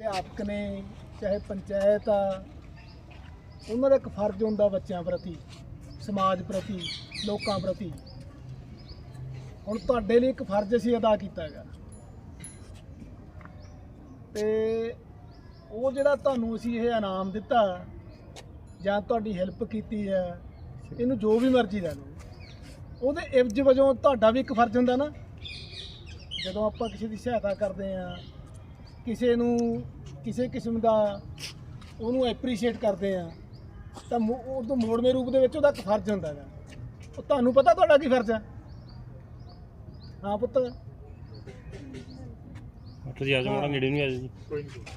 ਅਧਿਆਪਕ ਨੇ, ਚਾਹੇ ਪੰਚਾਇਤ ਆ, ਉਹਨਾਂ ਦਾ ਇੱਕ ਫਰਜ਼ ਹੁੰਦਾ ਬੱਚਿਆਂ ਪ੍ਰਤੀ, ਸਮਾਜ ਪ੍ਰਤੀ, ਲੋਕਾਂ ਪ੍ਰਤੀ। ਹੁਣ ਤੁਹਾਡੇ ਲਈ ਇੱਕ ਫਰਜ਼ ਅਸੀਂ ਅਦਾ ਕੀਤਾ ਹੈਗਾ। ਤੇ ਉਹ ਜਿਹੜਾ ਤੁਹਾਨੂੰ ਅਸੀਂ ਇਹ ਇਨਾਮ ਦਿੱਤਾ, ਜਾਂ ਤੁਹਾਡੀ ਹੈਲਪ ਕੀਤੀ ਹੈ, ਇਹਨੂੰ ਜੋ ਵੀ ਮਰਜ਼ੀ ਲੈ ਲਓ। ਉਹਦੇ ਇਵਜ ਵਜੋਂ ਤੁਹਾਡਾ ਵੀ ਇੱਕ ਫਰਜ਼ ਹੁੰਦਾ ਨਾ। ਜਦੋਂ ਆਪਾਂ ਕਿਸੇ ਦੀ ਸਹਾਇਤਾ ਕਰਦੇ ਆ ਕਿਸੇ ਨੂੰ ਕਿਸੇ ਕਿਸਮ ਦਾ ਉਹਨੂੰ ਐਪਰੀਸ਼ੀਏਟ ਕਰਦੇ ਆ ਤਾਂ ਉਹ ਤੋਂ ਮੋੜਵੇਂ ਰੂਪ ਦੇ ਵਿੱਚ ਉਹਦਾ ਇੱਕ ਫਰਜ਼ ਹੁੰਦਾ ਹੈਗਾ। ਉਹ ਤੁਹਾਨੂੰ ਪਤਾ ਤੁਹਾਡਾ ਕੀ ਫਰਜ਼ ਹੈ ਹਾਂ ਪੁੱਤ। ਤੁਸੀਂ ਆਜੋ ਮਾੜਾ ਨੇੜੇ ਨੂੰ ਆਜੋ ਜੀ।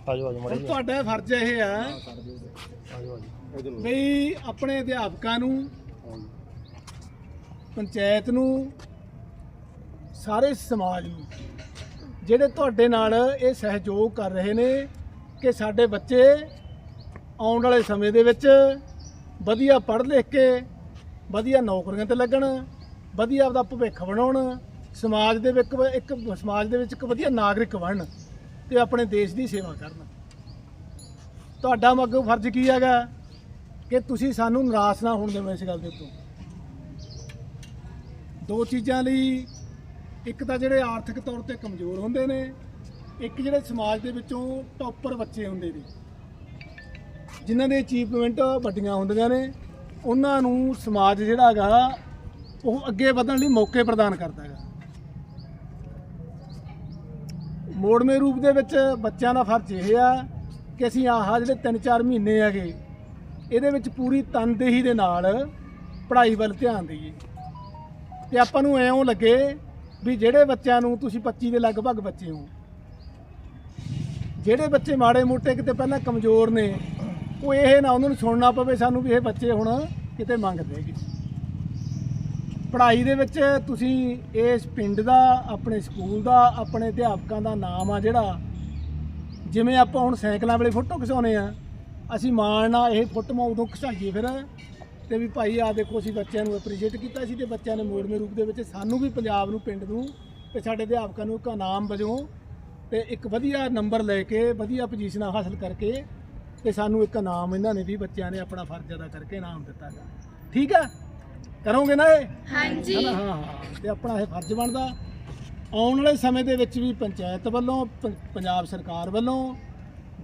ਆਜੋ ਆਜੋ ਮਾੜਾ ਜੀ। ਤੁਹਾਡਾ ਫਰਜ਼ ਇਹ ਆ ਆਜੋ ਆਜੋ। ਬਈ ਆਪਣੇ ਅਧਿਆਪਕਾਂ ਨੂੰ ਪੰਚਾਇਤ ਨੂੰ ਸਾਰੇ ਸਮਾਜ ਨੂੰ ਜਿਹੜੇ ਤੁਹਾਡੇ ਨਾਲ ਇਹ ਸਹਿਯੋਗ ਕਰ ਰਹੇ ਨੇ ਕਿ ਸਾਡੇ ਬੱਚੇ ਆਉਣ ਵਾਲੇ ਸਮੇਂ ਦੇ ਵਿੱਚ ਵਧੀਆ ਪੜ੍ਹ ਲਿਖ ਕੇ, ਵਧੀਆ ਨੌਕਰੀਆਂ ਤੇ ਲੱਗਣ, ਵਧੀਆ ਆਪਦਾ ਭਵਿੱਖ ਬਣਾਉਣ, ਸਮਾਜ ਦੇ ਵਿੱਚ ਇੱਕ ਸਮਾਜ ਦੇ ਵਿੱਚ ਇੱਕ ਵਧੀਆ ਨਾਗਰਿਕ ਬਣਨ ਤੇ ਆਪਣੇ ਦੇਸ਼ ਦੀ ਸੇਵਾ ਕਰਨ। ਤੁਹਾਡਾ ਮੱਗੋ ਫਰਜ਼ ਕੀ ਹੈਗਾ ਕਿ ਤੁਸੀਂ ਸਾਨੂੰ ਨਿਰਾਸ਼ ਨਾ ਹੋਣ ਦੇਵੋ ਇਸ ਗੱਲ ਦੇ ਉੱਤੋਂ? ਦੋ ਚੀਜ਼ਾਂ ਲਈ ਇੱਕ ਤਾਂ ਜਿਹੜੇ ਆਰਥਿਕ ਤੌਰ ਤੇ ਕਮਜ਼ੋਰ ਹੁੰਦੇ ਨੇ, ਇੱਕ ਜਿਹੜੇ ਸਮਾਜ ਦੇ ਵਿੱਚੋਂ ਟੌਪਰ ਬੱਚੇ ਹੁੰਦੇ ਨੇ। ਜਿਨ੍ਹਾਂ ਦੇ ਅਚੀਵਮੈਂਟ ਵੱਡੀਆਂ ਹੁੰਦੀਆਂ ਨੇ, ਉਹਨਾਂ ਨੂੰ ਸਮਾਜ ਜਿਹੜਾ ਹੈਗਾ, ਉਹ ਅੱਗੇ ਵਧਣ ਲਈ ਮੌਕੇ ਪ੍ਰਦਾਨ ਕਰਦਾ ਹੈਗਾ। ਮੋੜਵੇਂ ਰੂਪ ਦੇ ਵਿੱਚ ਬੱਚਿਆਂ ਦਾ ਫਰਜ਼ ਇਹ ਆ ਕਿ ਅਸੀਂ ਆਹ ਜਿਹੜੇ 3-4 ਮਹੀਨੇ ਹੈਗੇ, ਇਹਦੇ ਵਿੱਚ ਪੂਰੀ ਤਨਦੇਹੀ ਦੇ ਨਾਲ ਪੜ੍ਹਾਈ ਵੱਲ ਧਿਆਨ ਦੇਈਏ। ਤੇ ਆਪਾਂ ਨੂੰ ਐਂ ਲੱਗੇ ਵੀ ਜਿਹੜੇ ਬੱਚਿਆਂ ਨੂੰ ਤੁਸੀਂ 25 ਦੇ ਲਗਭਗ ਬੱਚੇ ਹੋ, ਜਿਹੜੇ ਬੱਚੇ ਮਾੜੇ ਮੋਟੇ ਕਿਤੇ ਪਹਿਲਾਂ ਕਮਜ਼ੋਰ ਨੇ, ਉਹ ਇਹ ਨਾ ਉਹਨਾਂ ਨੂੰ ਸੁਣਨਾ ਪਵੇ ਸਾਨੂੰ ਵੀ ਇਹ ਬੱਚੇ ਹੁਣ ਕਿਤੇ ਮੰਗਦੇ ਹੈਗੇ ਪੜ੍ਹਾਈ ਦੇ ਵਿੱਚ ਤੁਸੀਂ ਇਸ ਪਿੰਡ ਦਾ, ਆਪਣੇ ਸਕੂਲ ਦਾ, ਆਪਣੇ ਅਧਿਆਪਕਾਂ ਦਾ ਨਾਮ ਆ ਜਿਹੜਾ, ਜਿਵੇਂ ਆਪਾਂ ਹੁਣ ਸਾਈਕਲਾਂ ਵੇਲੇ ਫੋਟੋ ਖਿਚਾਉਨੇ ਆ, ਅਸੀਂ ਮਾਣ ਨਾਲ ਇਹ ਫੋਟੋਆਂ ਉਦੋਂ ਖਿਚਾਈਏ ਫਿਰ ਤੇ ਵੀ ਭਾਈ ਆ ਦੇਖੋ ਅਸੀਂ ਬੱਚਿਆਂ ਨੂੰ ਅਪਰੀਸ਼ੀਏਟ ਕੀਤਾ ਸੀ ਤੇ ਬੱਚਿਆਂ ਨੇ ਮੋੜਵੇਂ ਰੂਪ ਦੇ ਵਿੱਚ ਸਾਨੂੰ ਵੀ ਪੰਜਾਬ ਨੂੰ ਪਿੰਡ ਨੂੰ ਤੇ ਸਾਡੇ ਅਧਿਆਪਕਾਂ ਨੂੰ ਇੱਕ ਇਨਾਮ ਵਜੋਂ ਤੇ ਇੱਕ ਵਧੀਆ ਨੰਬਰ ਲੈ ਕੇ ਵਧੀਆ ਪੋਜੀਸ਼ਨਾਂ ਹਾਸਲ ਕਰਕੇ ਤੇ ਸਾਨੂੰ ਇੱਕ ਇਨਾਮ ਇਹਨਾਂ ਨੇ ਵੀ ਬੱਚਿਆਂ ਨੇ ਆਪਣਾ ਫਰਜ਼ ਅਦਾ ਕਰਕੇ ਇਨਾਮ ਦਿੱਤਾ ਗਾ ਠੀਕ ਹੈ? ਕਰੋਗੇ ਨਾ ਇਹ? ਹਾਂਜੀ? ਹਾਂ ਹਾਂ ਤੇ ਆਪਣਾ ਇਹ ਫਰਜ਼ ਬਣਦਾ। ਆਉਣ ਵਾਲੇ ਸਮੇਂ ਦੇ ਵਿੱਚ ਵੀ ਪੰਚਾਇਤ ਵੱਲੋਂ ਪੰਜਾਬ ਸਰਕਾਰ ਵੱਲੋਂ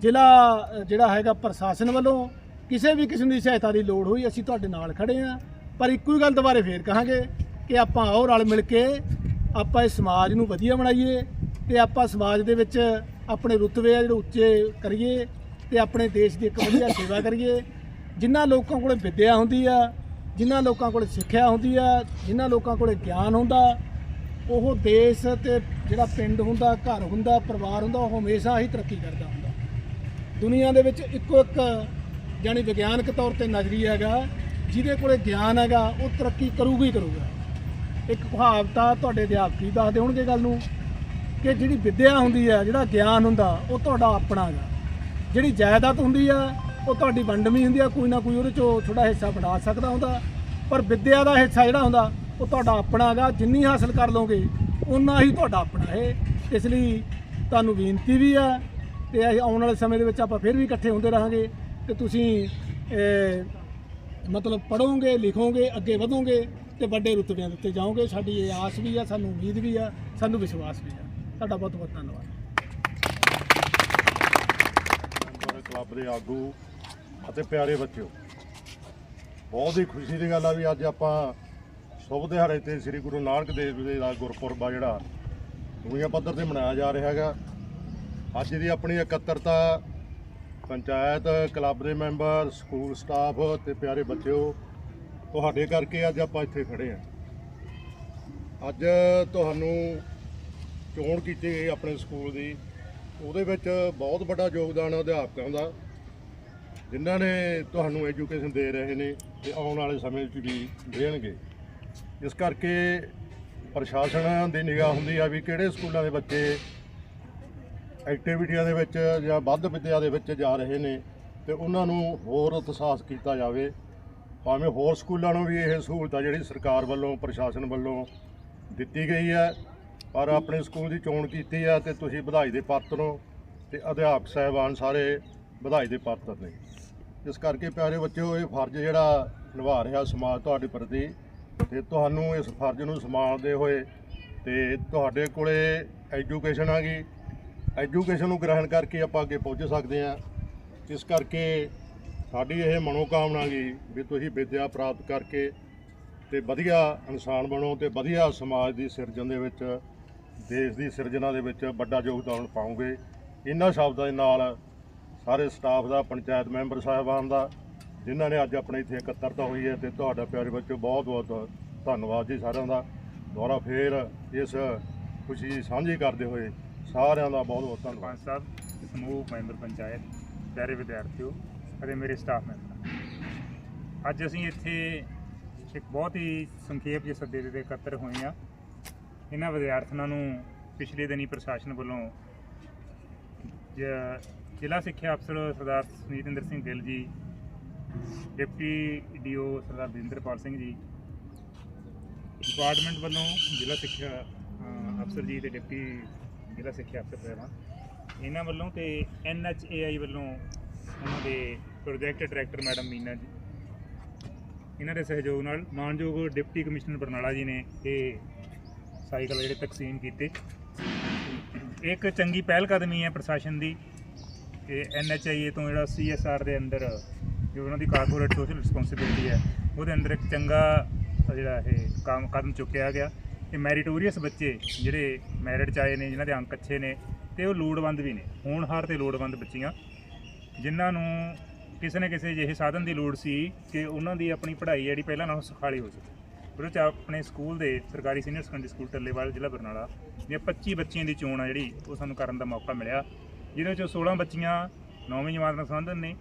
ਜ਼ਿਲ੍ਹਾ ਜਿਹੜਾ ਹੈਗਾ ਪ੍ਰਸ਼ਾਸਨ ਵੱਲੋਂ ਕਿਸੇ ਵੀ ਕਿਸਮ ਦੀ ਸਹਾਇਤਾ ਦੀ ਲੋੜ ਹੋਈ, ਅਸੀਂ ਤੁਹਾਡੇ ਨਾਲ ਖੜੇ ਆਂ ਪਰ ਇੱਕੋ ਹੀ ਗੱਲ ਦੁਬਾਰੇ ਫੇਰ ਕਹਾਂਗੇ ਕਿ ਆਪਾਂ ਆਓ ਰਲ ਮਿਲ ਕੇ ਆਪਾਂ ਇਸ ਸਮਾਜ ਨੂੰ ਵਧੀਆ ਬਣਾਈਏ ਤੇ ਆਪਾਂ ਸਮਾਜ ਦੇ ਵਿੱਚ ਆਪਣੇ ਰੁਤਬੇ ਆ ਜਿਹੜੇ ਉੱਚੇ ਕਰੀਏ ਤੇ ਆਪਣੇ ਦੇਸ਼ ਦੀ ਇੱਕ ਵਧੀਆ ਸੇਵਾ ਕਰੀਏ। ਜਿਨ੍ਹਾਂ ਲੋਕਾਂ ਕੋਲ ਵਿੱਦਿਆ ਹੁੰਦੀ ਆ, ਜਿਨ੍ਹਾਂ ਲੋਕਾਂ ਕੋਲ ਸਿੱਖਿਆ ਹੁੰਦੀ ਆ, ਜਿਨ੍ਹਾਂ ਲੋਕਾਂ ਕੋਲ ਗਿਆਨ ਹੁੰਦਾ, ਉਹ ਦੇਸ਼ ਤੇ ਜਿਹੜਾ ਪਿੰਡ ਹੁੰਦਾ, ਘਰ ਹੁੰਦਾ, ਪਰਿਵਾਰ ਹੁੰਦਾ, ਉਹ ਹਮੇਸ਼ਾ ਹੀ ਤਰੱਕੀ ਕਰਦਾ ਹੁੰਦਾ। ਦੁਨੀਆ ਦੇ ਵਿੱਚ ਇੱਕੋ ਇੱਕ ਜਾਨੀ ਵਿਗਿਆਨਕ ਤੌਰ ਤੇ ਨਜ਼ਰੀਆ ਹੈਗਾ, ਜਿਹਦੇ ਕੋਲੇ ਗਿਆਨ ਹੈਗਾ, ਉਹ ਤਰੱਕੀ ਕਰੂਗਾ ਹੀ ਕਰੂਗਾ। ਇੱਕ ਕਹਾਵਤ ਆ ਤੁਹਾਡੇ ਅਧਿਆਪਕੀ ਦੱਸਦੇ ਹੋਣਗੇ ਗੱਲ ਨੂੰ, ਕਿ ਜਿਹੜੀ ਵਿੱਦਿਆ ਹੁੰਦੀ ਹੈ, ਜਿਹੜਾ ਗਿਆਨ ਹੁੰਦਾ, ਉਹ ਤੁਹਾਡਾ ਆਪਣਾ ਹੈਗਾ। ਜਿਹੜੀ ਜਾਇਦਾਦ ਹੁੰਦੀ ਆ, ਉਹ ਤੁਹਾਡੀ ਵੰਡਵੀਂ ਹੁੰਦੀ ਆ, ਕੋਈ ਨਾ ਕੋਈ ਉਹਦੇ ਚੋਂ ਥੋੜਾ ਹਿੱਸਾ ਬਣਾ ਸਕਦਾ ਹੁੰਦਾ। ਪਰ ਵਿੱਦਿਆ ਦਾ ਹਿੱਸਾ ਜਿਹੜਾ ਹੁੰਦਾ, ਉਹ ਤੁਹਾਡਾ ਆਪਣਾ ਹੈਗਾ, ਜਿੰਨੀ ਹਾਸਲ ਕਰ ਲਓਗੇ ਉਨਾ ਹੀ ਤੁਹਾਡਾ ਆਪਣਾ ਹੈ। ਇਸ ਲਈ ਤੁਹਾਨੂੰ ਬੇਨਤੀ ਵੀ ਆ, ਤੇ ਅਸੀਂ ਆਉਣ ਵਾਲੇ ਸਮੇਂ ਦੇ ਵਿੱਚ ਆਪਾਂ ਫਿਰ ਵੀ ਇਕੱਠੇ ਹੁੰਦੇ ਰਹਾਂਗੇ। ਤੇ ਤੁਸੀਂ ਮਤਲਬ ਪੜੋਗੇ ਲਿਖੋਗੇ, ਅੱਗੇ ਵਧੋਗੇ ਤੇ ਵੱਡੇ ਰੁਤਬਿਆਂ ਦੇ ਉੱਤੇ ਜਾਓਗੇ। ਸਾਡੀ ਇਹ ਆਸ ਵੀ ਆ, ਸਾਨੂੰ ਉਮੀਦ ਵੀ ਆ, ਸਾਨੂੰ ਵਿਸ਼ਵਾਸ ਵੀ ਆ। ਤੁਹਾਡਾ ਬਹੁਤ ਬਹੁਤ ਧੰਨਵਾਦ। ਕਲੱਬ ਦੇ ਆਗੂ ਅਤੇ ਪਿਆਰੇ ਬੱਚਿਓ, ਬਹੁਤ ਹੀ ਖੁਸ਼ੀ ਦੀ ਗੱਲ ਆ ਵੀ ਅੱਜ ਆਪਾਂ ਸ਼ੁਭ ਦਿਹਾੜੇ ਤੇ ਸ੍ਰੀ ਗੁਰੂ ਨਾਨਕ ਦੇਵ ਜੀ ਦਾ ਗੁਰਪੁਰਬ ਆ ਜਿਹੜਾ ਦੁਨੀਆ ਪੱਧਰ ਤੇ ਮਨਾਇਆ ਜਾ ਰਿਹਾ ਹੈਗਾ। ਅੱਜ ਦੀ ਆਪਣੀ ਇਕੱਤਰਤਾ ਪੰਚਾਇਤ, ਕਲੱਬ ਦੇ ਮੈਂਬਰ, ਸਕੂਲ ਸਟਾਫ ਤੇ ਪਿਆਰੇ ਬੱਚਿਓ, ਤੁਹਾਡੇ ਕਰਕੇ ਅੱਜ ਆਪਾਂ ਇੱਥੇ ਖੜੇ ਆ ਅੱਜ ਤੁਹਾਨੂੰ ਚੋਣ ਕੀਤੀ ਗਈ ਆਪਣੇ ਸਕੂਲ ਦੀ। ਉਹਦੇ ਵਿੱਚ ਬਹੁਤ ਵੱਡਾ ਯੋਗਦਾਨ ਅਧਿਆਪਕਾਂ ਦਾ, ਜਿਨ੍ਹਾਂ ਨੇ ਤੁਹਾਨੂੰ ਐਜੂਕੇਸ਼ਨ ਦੇ ਰਹੇ ਨੇ ਤੇ ਆਉਣ ਵਾਲੇ ਸਮੇਂ ਵਿੱਚ ਵੀ ਦੇਣਗੇ। ਇਸ ਕਰਕੇ ਪ੍ਰਸ਼ਾਸਨ ਦੀ ਨਿਗਾਹ ਹੁੰਦੀ ਆ ਵੀ ਕਿਹੜੇ ਸਕੂਲਾਂ ਦੇ ਬੱਚੇ ਐਕਟੀਵਿਟੀਆਂ ਦੇ ਵਿੱਚ ਜਾਂ ਵੱਧ ਵਿਦਿਆ ਦੇ ਵਿੱਚ ਜਾ ਰਹੇ ਨੇ ਤੇ ਉਹਨਾਂ ਨੂੰ ਹੋਰ ਉਤਸ਼ਾਹਿਤ ਕੀਤਾ ਜਾਵੇ। ਭਾਵੇਂ ਹੋਰ ਸਕੂਲਾਂ ਨੂੰ ਵੀ ਇਹ ਸਹੂਲਤ ਆ ਜਿਹੜੀ ਸਰਕਾਰ ਵੱਲੋਂ, ਪ੍ਰਸ਼ਾਸਨ ਵੱਲੋਂ ਦਿੱਤੀ ਗਈ ਹੈ, ਪਰ ਆਪਣੇ ਸਕੂਲ ਦੀ ਚੋਣ ਕੀਤੀ ਹੈ ਤੇ ਤੁਸੀਂ ਵਧਾਈ ਦੇ ਪਾਤਰ ਹੋ ਤੇ ਅਧਿਆਪਕ ਸਾਹਿਬਾਨ ਸਾਰੇ ਵਧਾਈ ਦੇ ਪਾਤਰ ਨੇ। ਇਸ ਕਰਕੇ ਪਿਆਰੇ ਬੱਚਿਓ, ਇਹ ਫਰਜ਼ ਜਿਹੜਾ ਨਿਭਾ ਰਿਹਾ ਸਮਾਜ ਤੁਹਾਡੇ ਪ੍ਰਤੀ ਤੇ ਤੁਹਾਨੂੰ ਇਸ ਫਰਜ਼ ਨੂੰ ਸੰਭਾਲਦੇ ਹੋਏ ਤੇ ਤੁਹਾਡੇ ਕੋਲੇ ਐਜੂਕੇਸ਼ਨ ਆ ਗਈ। ਐਜੂਕੇਸ਼ਨ ਨੂੰ ਗ੍ਰਹਿਣ ਕਰਕੇ ਆਪਾਂ ਅੱਗੇ ਪਹੁੰਚ ਸਕਦੇ ਹਾਂ। ਇਸ ਕਰਕੇ ਸਾਡੀ ਇਹ ਮਨੋਕਾਮਨਾ ਗਈ ਵੀ ਤੁਸੀਂ ਵਿਦਿਆ ਪ੍ਰਾਪਤ ਕਰਕੇ ਤੇ ਵਧੀਆ ਇਨਸਾਨ ਬਣੋ ਤੇ ਵਧੀਆ ਸਮਾਜ ਦੀ ਸਿਰਜਣ ਦੇ ਵਿੱਚ, ਦੇਸ਼ ਦੀ ਸਿਰਜਣਾ ਦੇ ਵਿੱਚ ਵੱਡਾ ਯੋਗਦਾਨ ਪਾਓਗੇ। ਇਹਨਾਂ ਸ਼ਬਦਾਂ ਦੇ ਨਾਲ ਸਾਰੇ ਸਟਾਫ ਦਾ, ਪੰਚਾਇਤ ਮੈਂਬਰ ਸਾਹਿਬਾਨ ਦਾ, ਜਿਨ੍ਹਾਂ ਨੇ ਅੱਜ ਆਪਣੇ ਇੱਥੇ ਇਕੱਤਰਤਾ ਹੋਈ ਹੈ ਤੇ ਤੁਹਾਡਾ ਪਿਆਰੇ ਬੱਚੋ, ਬਹੁਤ ਬਹੁਤ ਧੰਨਵਾਦ ਜੀ ਸਾਰਿਆਂ ਦਾ। ਦੁਬਾਰਾ ਫੇਰ ਇਸ ਖੁਸ਼ੀ ਸਾਂਝੀ ਕਰਦੇ ਹੋਏ ਸਾਰਿਆਂ ਦਾ ਬਹੁਤ ਬਹੁਤ ਧੰਨਵਾਦ। ਸਰਪੰਚ ਸਾਹਿਬ, ਸਮੂਹ, ਮੈਂਬਰ ਪੰਚਾਇਤ, ਪਿਆਰੇ ਵਿਦਿਆਰਥੀਓ ਅਤੇ ਮੇਰੇ ਸਟਾਫ ਮੈਂਬਰ। ਅੱਜ ਅਸੀਂ ਇੱਥੇ ਇੱਕ ਬਹੁਤ ਹੀ ਸੰਖੇਪ ਜਿਹੇ ਸੱਦੇ ਦੇ ਇਕੱਤਰ ਹੋਏ ਆ ਇਹਨਾਂ ਵਿਦਿਆਰਥੀਆਂ ਨੂੰ ਪਿਛਲੇ ਦਿਨੀ ਪ੍ਰਸ਼ਾਸਨ ਵੱਲੋਂ ਜ- ਜ਼ਿਲ੍ਹਾ ਸਿੱਖਿਆ ਅਫਸਰ ਸਰਦਾਰ Sunitinder Singh Gill ji, deputy DO Sardar Barinderpal Singh ji, department ਵੱਲੋਂ ਜ਼ਿਲ੍ਹਾ ਸਿੱਖਿਆ ਅਫਸਰ ਜੀ ਤੇ ਡਿਪਟੀ ਜ਼ਿਲ੍ਹਾ ਸਿੱਖਿਆ ਅਫਸਰ ਸਾਹਿਬਾਨ ਇਹਨਾਂ ਵੱਲੋਂ ਤੇ ਐਨਐਚਏਆਈ ਵੱਲੋਂ ਉਹਨਾਂ ਦੇ ਪ੍ਰੋਜੈਕਟ ਡਾਇਰੈਕਟਰ ਮੈਡਮ ਮੀਨਾ ਜੀ, ਇਹਨਾਂ ਦੇ ਸਹਿਯੋਗ ਨਾਲ ਮਾਨਯੋਗ ਡਿਪਟੀ ਕਮਿਸ਼ਨਰ ਬਰਨਾਲਾ ਜੀ ਨੇ ਇਹ ਸਾਈਕਲ ਜਿਹੜੇ ਤਕਸੀਮ ਕੀਤੇ। ਇੱਕ ਚੰਗੀ ਪਹਿਲ ਕਦਮੀ ਹੈ ਪ੍ਰਸ਼ਾਸਨ ਦੀ। ਕਿ ਐਨਐਚਆਈਏ ਤੋਂ ਜਿਹੜਾ ਸੀਐਸਆਰ ਦੇ ਅੰਦਰ ਜੋ ਉਹਨਾਂ ਦੀ ਕਾਰਪੋਰੇਟ ਸੋਸ਼ਲ ਰਿਸਪੌਂਸਿਬਿਲਟੀ ਹੈ, ਉਹਦੇ ਅੰਦਰ ਇੱਕ ਚੰਗਾ ਜਿਹੜਾ ਇਹ ਕੰਮ ਕਦਮ ਚੁੱਕਿਆ ਗਿਆ। ਕਿ ਮੈਰੀਟੋਰੀਅਸ ਬੱਚੇ ਜਿਹੜੇ ਮੈਰਿਟ ਚ ਆਏ ਨੇ, ਜਿਨ੍ਹਾਂ ਦੇ ਅੰਕ ਅੱਛੇ ਨੇ ਤੇ ਉਹ ਲੋੜਵੰਦ ਵੀ ਨੇ। ਹੋਣਹਾਰ ਤੇ ਲੋੜਵੰਦ ਬੱਚੀਆਂ। ਜਿਨ੍ਹਾਂ ਨੂੰ ਕਿਸੇ ਨਾ ਕਿਸੇ ਜਿਹੇ ਸਾਧਨ ਦੀ ਲੋੜ ਸੀ ਕਿ ਉਹਨਾਂ ਦੀ ਆਪਣੀ ਪੜ੍ਹਾਈ ਜਿਹੜੀ ਪਹਿਲਾਂ ਨਾਲੋਂ ਸੁਖਾਲੀ ਹੋ ਸਕੇ। ਉਹਦੇ ਚ ਆਪਣੇ ਸਕੂਲ ਦੇ ਸਰਕਾਰੀ ਸੀਨੀਅਰ ਸੈਕੰਡਰੀ ਸਕੂਲ ਟੱਲੇਵਾਲ, ਜ਼ਿਲ੍ਹਾ ਬਰਨਾਲਾ, ਦੀਆਂ 25 ਬੱਚੀਆਂ ਦੀ ਚੋਣ ਆ ਜਿਹੜੀ, ਉਹ ਸਾਨੂੰ ਕਰਨ ਦਾ ਮੌਕਾ ਮਿਲਿਆ। ਜਿਹਦੇ ਵਿੱਚੋਂ 16 ਬੱਚੀਆਂ 9ਵੀਂ ਜਮਾਤ ਨਾਲ ਸੰਬੰਧਿਤ ਨੇ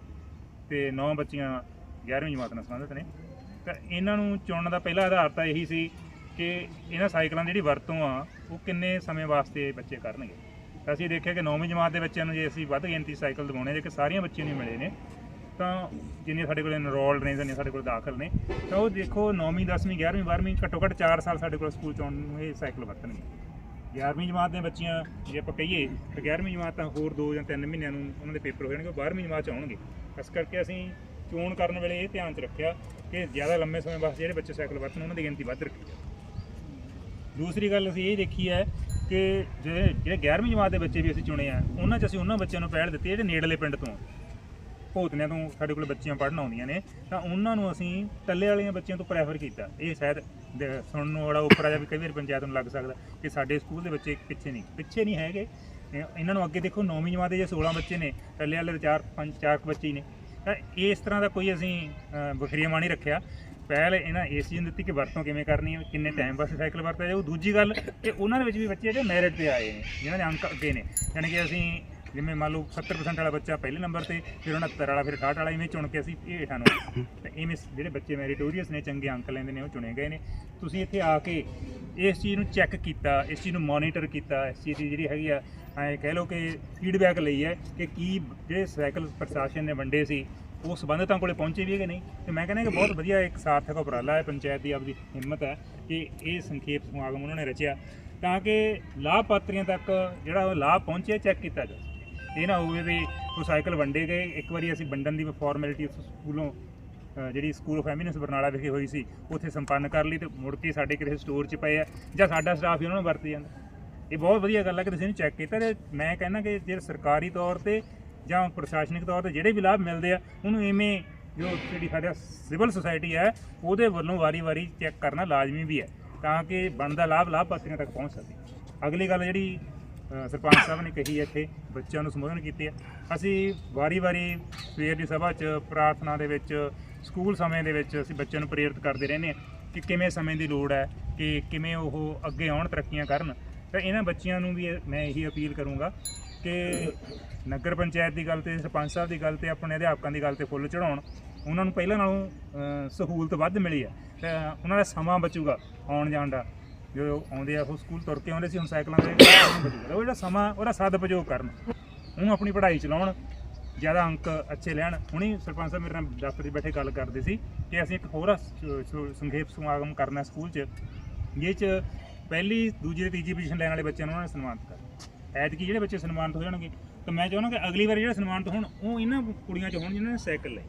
ਤੇ 9 ਬੱਚੀਆਂ 11ਵੀਂ ਜਮਾਤ ਨਾਲ ਸੰਬੰਧਿਤ ਨੇ। ਤਾਂ ਇਹਨਾਂ ਨੂੰ ਚੁਣਨ ਦਾ ਪਹਿਲਾ ਆਧਾਰ ਤਾਂ ਇਹੀ ਸੀ ਕਿ ਇਹਨਾਂ ਸਾਈਕਲਾਂ ਦੀ ਜਿਹੜੀ ਵਰਤੋਂ ਆ, ਉਹ ਕਿੰਨੇ ਸਮੇਂ ਵਾਸਤੇ ਬੱਚੇ ਕਰਨਗੇ? ਤਾਂ ਅਸੀਂ ਦੇਖਿਆ ਕਿ 9ਵੀਂ ਜਮਾਤ ਦੇ ਬੱਚਿਆਂ ਨੂੰ ਜੇ ਅਸੀਂ ਵੱਧ ਗਿਣਤੀ ਸਾਈਕਲ ਦਿਵਾਉਣੇ ਜੇ ਕਿ ਸਾਰੀਆਂ ਬੱਚਿਆਂ ਨੂੰ ਮਿਲੇ ਨੇ, ਤਾਂ ਜਿੰਨੇ ਸਾਡੇ ਕੋਲ ਇਨਰੋਲਡ ਨੇ ਜਿੰਨੇ ਸਾਡੇ ਕੋਲ ਦਾਖਲ ਨੇ, ਤਾਂ ਉਹ ਦੇਖੋ 9ਵੀਂ 10ਵੀਂ 11ਵੀਂ 12ਵੀਂ ਘੱਟੋ ਘੱਟ 4 ਸਾਲ ਸਾਡੇ ਕੋਲ ਸਕੂਲ ਚ ਆਉਣ ਨੂੰ ਇਹ ਸਾਈਕਲ ਵਰਤਣਗੇ। 11ਵੀਂ ਜਮਾਤ ਦੇ ਬੱਚਿਆਂ, ਜੇ ਆਪਾਂ ਕਹੀਏ, ਤਾਂ 11ਵੀਂ ਜਮਾਤ ਤਾਂ ਹੋਰ 2 ਜਾਂ 3 ਮਹੀਨਿਆਂ ਨੂੰ ਉਹਨਾਂ ਦੇ ਪੇਪਰ ਹੋ ਜਾਣਗੇ, ਉਹ 12ਵੀਂ ਜਮਾਤ ਚ ਆਉਣਗੇ। ਇਸ ਕਰਕੇ ਅਸੀਂ ਚੋਣ ਕਰਨ ਵੇਲੇ ਇਹ ਧਿਆਨ ਚ ਰੱਖਿਆ ਕਿ ਜ਼ਿਆਦਾ ਲੰਮੇ ਸਮੇਂ ਵਾਸਤੇ ਜਿਹੜੇ ਬੱਚੇ ਸਾਈਕਲ ਵਰਤਣ, ਉਹਨਾਂ ਦੀ ਗਿਣਤੀ ਵੱਧ ਰੱਖੀ ਜਾਵੇ। ਦੂਸਰੀ ਗੱਲ ਅਸੀਂ ਇਹ ਦੇਖੀ ਹੈ ਕਿ ਜਿਹੜੇ ਜਿਹੜੇ 11ਵੀਂ ਜਮਾਤ ਦੇ ਬੱਚੇ ਵੀ ਅਸੀਂ ਚੁਣੇ ਆ ਉਹਨਾਂ 'ਚ ਅਸੀਂ ਉਹਨਾਂ ਬੱਚਿਆਂ ਨੂੰ ਪਹਿਲ ਦਿੱਤੀ ਜਿਹੜੇ ਨੇੜਲੇ ਪਿੰਡ ਤੋਂ। ਆ। ਭੋਤਨਿਆਂ ਤੋਂ ਸਾਡੇ ਕੋਲ ਬੱਚੀਆਂ ਪੜ੍ਹਨ ਆਉਂਦੀਆਂ ਨੇ ਤਾਂ ਉਹਨਾਂ ਨੂੰ ਅਸੀਂ ਟੱਲੇ ਵਾਲੀਆਂ ਬੱਚਿਆਂ ਤੋਂ ਪ੍ਰੈਫਰ ਕੀਤਾ। ਇਹ ਸ਼ਾਇਦ ਸੁਣਨ ਨੂੰ ਬੜਾ ਉੱਪਰ ਆ ਜਾ ਵੀ ਕਈ ਵਾਰ ਪੰਚਾਇਤ ਨੂੰ ਲੱਗ ਸਕਦਾ ਕਿ ਸਾਡੇ ਸਕੂਲ ਦੇ ਬੱਚੇ ਪਿੱਛੇ ਨਹੀਂ ਪਿੱਛੇ ਨਹੀਂ ਹੈਗੇ। ਇਹਨਾਂ ਨੂੰ ਅੱਗੇ ਦੇਖੋ 9ਵੀਂ ਜਮਾਤ ਦੇ ਜੇ 16 ਬੱਚੇ ਨੇ ਟੱਲੇ ਵਾਲੇ ਦੇ ਚਾਰ ਪੰਜ ਚਾਰ ਕੁ ਬੱਚੇ ਹੀ ਨੇ। ਤਾਂ ਇਸ ਤਰ੍ਹਾਂ ਦਾ ਕੋਈ ਅਸੀਂ ਅ, ਵਖਰੀਆਵਾਂ ਨਹੀਂ ਰੱਖਿਆ। ਪਹਿਲ ਇਹਨਾਂ ਇਸ ਚੀਜ਼ ਨੂੰ ਦਿੱਤੀ ਕਿ ਵਰਤੋਂ ਕਿਵੇਂ ਕਰਨੀ ਹੈ, ਕਿੰਨੇ ਟਾਈਮ ਵਾਸਤੇ ਸਾਈਕਲ ਵਰਤਿਆ ਜਾਊ। ਦੂਜੀ ਗੱਲ ਕਿ ਉਹਨਾਂ ਦੇ ਵਿੱਚ ਵੀ ਬੱਚੇ ਜਿਹੜੇ ਮੈਰਿਟ ਤੇ ਆਏ ਨੇ, ਜਿਨ੍ਹਾਂ ਦੇ ਅੰਕ ਅੱਗੇ ਨੇ। ਯਾਨੀ ਕਿ ਅਸੀਂ ਜਿਵੇਂ ਮੰਨ ਲਓ 70% ਵਾਲਾ ਬੱਚਾ ਪਹਿਲੇ ਨੰਬਰ ਤੇ, ਫਿਰ 69 ਵਾਲਾ, ਫਿਰ 68 ਵਾਲਾ, ਇਵੇਂ ਚੁਣ ਕੇ ਅਸੀਂ ਇਹ ਹੇਠਾਂ ਨੂੰ ਤੇ ਇਵੇਂ ਜਿਹੜੇ ਬੱਚੇ ਮੈਰੀਟੋਰੀਅਸ ਨੇ, ਚੰਗੇ ਅੰਕ ਲੈਂਦੇ ਨੇ, ਉਹ ਚੁਣੇ ਗਏ ਨੇ। ਤੁਸੀਂ ਇੱਥੇ ਆ ਕੇ ਇਸ ਚੀਜ਼ ਨੂੰ ਚੈੱਕ ਕੀਤਾ, ਇਸ ਚੀਜ਼ ਨੂੰ ਮੋਨੀਟਰ ਕੀਤਾ, ਇਸ ਚੀਜ਼ ਦੀ ਜਿਹੜੀ ਹੈਗੀ ਆ, ਐਂ ਕਹਿ ਲਓ ਕਿ ਫੀਡਬੈਕ ਲਈ ਹੈ ਕਿ ਕੀ ਜਿਹੜੇ ਸਾਈਕਲ ਪ੍ਰਸ਼ਾਸਨ ਨੇ ਵੰਡੇ ਸੀ ਉਹ ਸੰਬੰਧਿਤਾਂ ਕੋਲੇ ਪਹੁੰਚੇ ਵੀ ਹੈਗੇ ਨਹੀਂ। ਤੇ ਮੈਂ ਕਹਿੰਦਾ ਕਿ ਬਹੁਤ ਵਧੀਆ ਇੱਕ ਸਾਰਥਕ ਉਪਰਾਲਾ ਹੈ, ਪੰਚਾਇਤ ਦੀ ਆਪਦੀ ਹਿੰਮਤ ਹੈ ਕਿ ਇਹ ਸੰਖੇਪ ਸਮਾਗਮ ਉਹਨਾਂ ਨੇ ਰਚਿਆ ਤਾਂ ਕਿ ਲਾਭਪਾਤਰੀਆਂ ਤੱਕ ਜਿਹੜਾ ਉਹ ਲਾਭ ਪਹੁੰਚਿਆ ਚੈੱਕ ਕੀਤਾ ਜਾ ਸਕੇ ਇਹ ਨਾ ਹੋਵੇ ਵੀ ਉਹ ਸਾਈਕਲ ਵੰਡੇ ਗਏ। ਇੱਕ ਵਾਰੀ ਅਸੀਂ ਵੰਡਣ ਦੀ ਫਾਰਮੈਲਿਟੀ ਸਕੂਲੋਂ ਜਿਹੜੀ ਸਕੂਲ ਆਫ ਐਮਿਨੈਂਸ ਬਰਨਾਲਾ ਵਿਖੇ ਹੋਈ ਸੀ, ਉੱਥੇ ਸੰਪੰਨ ਕਰ ਲਈ ਤੇ ਮੁੜ ਕੇ ਸਾਡੇ ਕਿਸੇ ਸਟੋਰ 'ਚ ਪਏ ਆ ਜਾਂ ਸਾਡਾ ਸਟਾਫ ਹੀ ਉਹਨਾਂ ਨੂੰ ਵਰਤ ਜਾਂਦਾ। ਇਹ ਬਹੁਤ ਵਧੀਆ ਗੱਲ ਹੈ ਕਿ ਤੁਸੀਂ ਇਹਨੂੰ ਚੈੱਕ ਕੀਤਾ ਤੇ ਮੈਂ ਕਹਿੰਦਾ ਕਿ ਜੇ ਸਰਕਾਰੀ ਤੌਰ ਤੇ ਜਾਂ ਪ੍ਰਸ਼ਾਸਨਿਕ ਤੌਰ ਤੇ ਜਿਹੜੇ ਵੀ ਲਾਭ ਮਿਲਦੇ ਆ, ਉਹਨੂੰ ਐਵੇਂ ਜੋ ਜਿਹੜੀ ਸਾਡਾ ਸਿਵਲ ਸੁਸਾਇਟੀ ਹੈ, ਉਹਦੇ ਵੱਲੋਂ ਵਾਰੀ-ਵਾਰੀ ਚੈੱਕ ਕਰਨਾ ਲਾਜ਼ਮੀ ਵੀ ਹੈ, ਤਾਂ ਕਿ ਬਣਦਾ ਲਾਭ ਲਾਭਪਾਤਰੀਆਂ ਤੱਕ ਪਹੁੰਚ ਸਕੇ। ਅਗਲੀ ਗੱਲ ਜਿਹੜੀ ਸਰਪੰਚ ਸਾਹਿਬ ਨੇ ਕਹੀ ਇੱਥੇ, ਬੱਚਿਆਂ ਨੂੰ ਸੰਬੋਧਨ ਕੀਤੇ ਆ ਅਸੀਂ ਵਾਰੀ-ਵਾਰੀ ਸਵੇਰ ਦੀ ਸਭਾ 'ਚ ਪ੍ਰਾਰਥਨਾ ਦੇ ਵਿੱਚ, ਸਕੂਲ ਸਮੇਂ ਦੇ ਵਿੱਚ ਅਸੀਂ ਬੱਚਿਆਂ ਨੂੰ ਪ੍ਰੇਰਿਤ ਕਰਦੇ ਰਹਿੰਦੇ ਹਾਂ ਕਿ ਕਿਵੇਂ ਸਮੇਂ ਦੀ ਲੋੜ ਹੈ, ਕਿ ਕਿਵੇਂ ਉਹ ਅੱਗੇ ਆਉਣ ਤਰੱਕੀਆਂ ਕਰਨ, ਤਾਂ ਇਹਨਾਂ ਬੱਚਿਆਂ ਨੂੰ ਵੀ ਮੈਂ ਇਹੀ ਅਪੀਲ ਕਰੂੰਗਾ ਕਿ ਨਗਰ ਪੰਚਾਇਤ ਦੀ ਗੱਲ ਤੇ, ਸਰਪੰਚ ਸਾਹਿਬ ਦੀ ਗੱਲ ਤੇ, ਆਪਣੇ ਅਧਿਆਪਕਾਂ ਦੀ ਗੱਲ ਤੇ ਫੁੱਲ ਚੜਾਉਣ ਉਹਨਾਂ ਨੂੰ ਪਹਿਲਾਂ ਨਾਲੋਂ ਸਹੂਲਤ ਵੱਧ ਮਿਲੀ ਹੈ। ਤੇ ਉਹਨਾਂ ਦਾ ਸਮਾਂ ਬਚੂਗਾ ਆਉਣ ਜਾਣ ਦਾ। ਜੋ ਆਉਂਦੇ ਆ, ਉਹ ਸਕੂਲ ਤੁਰ ਕੇ ਆਉਂਦੇ ਸੀ, ਹੁਣ ਸਾਈਕਲਾਂ ਤੇ ਬਚੂਗਾ। ਉਹ ਜਿਹੜਾ ਸਮਾਂ, ਉਹਦਾ ਸਦਉਪਯੋਗ ਕਰਨ। ਉਹਨੂੰ ਆਪਣੀ ਪੜ੍ਹਾਈ ਚਲਾਉਣ, ਜ਼ਿਆਦਾ ਅੰਕ ਅੱਛੇ ਲੈਣ। ਹੁਣੀ ਸਰਪੰਚ ਸਾਹਿਬ ਮੇਰੇ ਨਾਲ ਦਫ਼ਤਰ 'ਚ ਬੈਠੇ ਗੱਲ ਕਰਦੇ ਸੀ ਕਿ ਅਸੀਂ ਇੱਕ ਹੋਰ ਸੰਖੇਪ ਸਮਾਗਮ ਕਰਨਾ ਸਕੂਲ 'ਚ। ਜਿਹ 'ਚ ਪਹਿਲੀ, ਦੂਜੀ ਤੇ ਤੀਜੀ ਪੋਜੀਸ਼ਨ ਲੈਣ ਵਾਲੇ ਬੱਚਿਆਂ ਨੂੰ ਉਹਨਾਂ ਨੇ ਸਨਮਾਨਿਤ ਕਰਨਾ ਐਤਕੀ ਜਿਹੜੇ ਬੱਚੇ ਸਨਮਾਨਿਤ ਹੋ ਜਾਣਗੇ, ਤਾਂ ਮੈਂ ਚਾਹੁੰਦਾ ਕਿ ਅਗਲੀ ਵਾਰ ਜਿਹੜਾ ਸਨਮਾਨਿਤ ਹੋਣ, ਉਹ ਇਹਨਾਂ ਕੁੜੀਆਂ 'ਚ ਹੋਣ ਜਿਨ੍ਹਾਂ ਨੇ ਸਾਈਕਲ ਲਏ।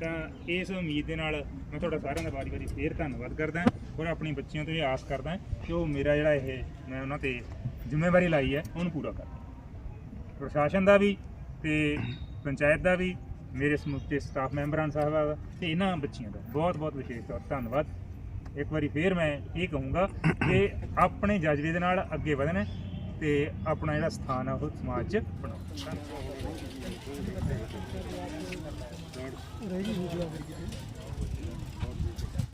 ਤਾਂ ਇਸ ਉਮੀਦ ਦੇ ਨਾਲ ਮੈਂ ਤੁਹਾਡਾ ਸਾਰਿਆਂ ਦਾ ਵਾਰੀ ਵਾਰੀ ਫੇਰ ਧੰਨਵਾਦ ਕਰਦਾ ਔਰ ਆਪਣੀ ਬੱਚਿਆਂ ਤੋਂ ਇਹ ਆਸ ਕਰਦਾ ਕਿ ਉਹ ਮੇਰਾ ਜਿਹੜਾ ਇਹ, ਮੈਂ ਉਹਨਾਂ ਤੇ ਜ਼ਿੰਮੇਵਾਰੀ ਲਾਈ ਹੈ, ਉਹਨੂੰ ਪੂਰਾ ਕਰ ਪ੍ਰਸ਼ਾਸਨ ਦਾ ਵੀ ਤੇ ਪੰਚਾਇਤ ਦਾ ਵੀ, ਮੇਰੇ ਸਮੁੱਚੇ ਸਟਾਫ ਮੈਂਬਰਾਂ ਸਾਹਿਬਾਂ ਦਾ ਤੇ ਇਹਨਾਂ ਬੱਚਿਆਂ ਦਾ ਬਹੁਤ ਬਹੁਤ ਵਿਸ਼ੇਸ਼ ਤੌਰ ਧੰਨਵਾਦ। ਇੱਕ ਵਾਰੀ ਫੇਰ ਮੈਂ ਇਹ ਕਹੂੰਗਾ ਕਿ ਆਪਣੇ ਜਜ਼ਬੇ ਦੇ ਨਾਲ ਅੱਗੇ ਵਧਣਾ ਤੇ ਆਪਣਾ ਜਿਹੜਾ ਸਥਾਨ ਆ ਉਹ ਸਮਾਜ 'ਚ ਬਣਾਉਣਾ